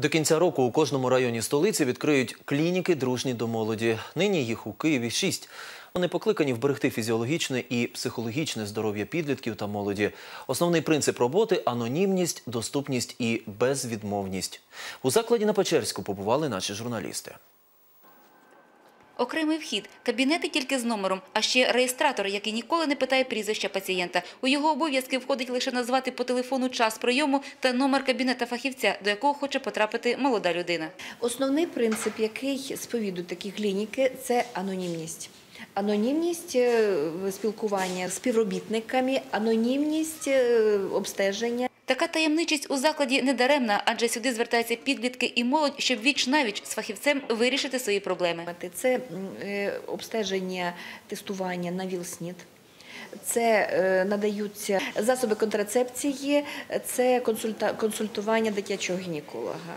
До кінця року у кожному районі столиці відкриють клініки дружні до молоді. Нині їх у Києві шість. Вони покликані вберегти фізіологічне і психологічне здоров'я підлітків та молоді. Основний принцип роботи анонімність, доступність і безвідмовність. У закладі на Печерську побували наші журналісти. Окремий вхід, кабінети тільки з номером, а ще реєстратор, який ніколи не питає прізвища пацієнта. У його обов'язки входить лише назвати по телефону час прийому та номер кабінета фахівця, до якого хоче потрапити молода людина. Основний принцип, який сповідують такі клініки, це анонімність. Анонімність е, спілкування з співробітниками, анонімність е, обстеження. Така таємничість у закладі не даремна, адже сюди звертаються підлітки і молодь, щоб віч-навіч з фахівцем вирішити свої проблеми. Це е, обстеження, тестування на ВІЛ-СНІД Це е, надаються засоби контрацепції, це консульта- консультування дитячого гінеколога,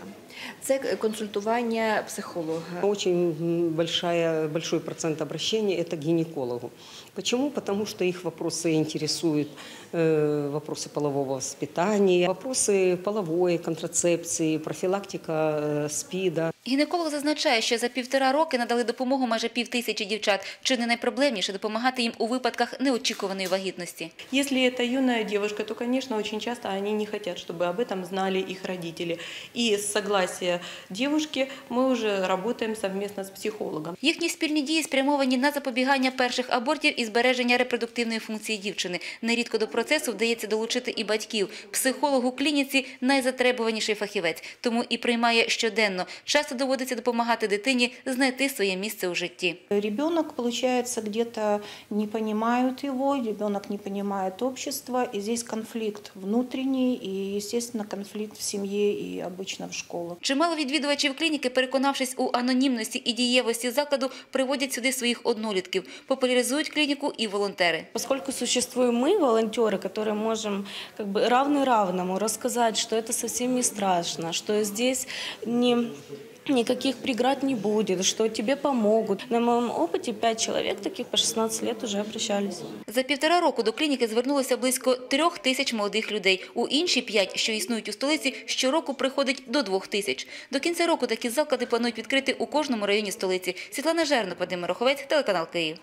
це консультування психолога. Очень м, большая, большой процент обращений – это к гинекологу. Почему? Потому что их вопросы интересуют, э, вопросы полового воспитания, вопросы половой контрацепции, профилактика э, СПИДа. Гінеколог зазначає, що за півтора роки надали допомогу майже пів тисячі дівчат. Чи не найпроблемніше допомагати їм у випадках неочікуваної вагітності? Если это юная девушка, то, конечно, очень часто они не хотят, чтобы об этом знали их родители. И с согласия девушки мы уже работаем совместно с психологом. Їхні спільні дії спрямовані на запобігання перших абортів і збереження репродуктивної функції дівчини. Нерідко до процесу вдається долучити і батьків. Психолог у клініці – найзатребуваніший фахівець, тому і приймає щоденно. Часто доводиться допомагати дитині знайти своє місце у житті. Ребенок, получается, где-то не понимают его, ребенок не понимает общество, и здесь конфликт внутренний, и, естественно, конфликт в семье и обычно в школу. Чимало відвідувачів клініки, переконавшись у анонімності і дієвості закладу, приводять сюди своїх однолітків. Популяризують клініку і волонтери. Поскольку существуем мы, волонтеры, которые можем как бы равный равному рассказать, что это совсем не страшно, что здесь не никаких преград не будет, что тебе помогут. На моем опыте пять человек таких по 16 лет уже обращались. За півтора року до клініки звернулося близько трьох тисяч молодих людей. У інші п'ять, що існують у столиці, щороку приходить до двох тисяч. До кінця року такі заклади планують відкрити у кожному районі столиці. Світлана Жернок, Вадим Мароховець, телеканал Київ.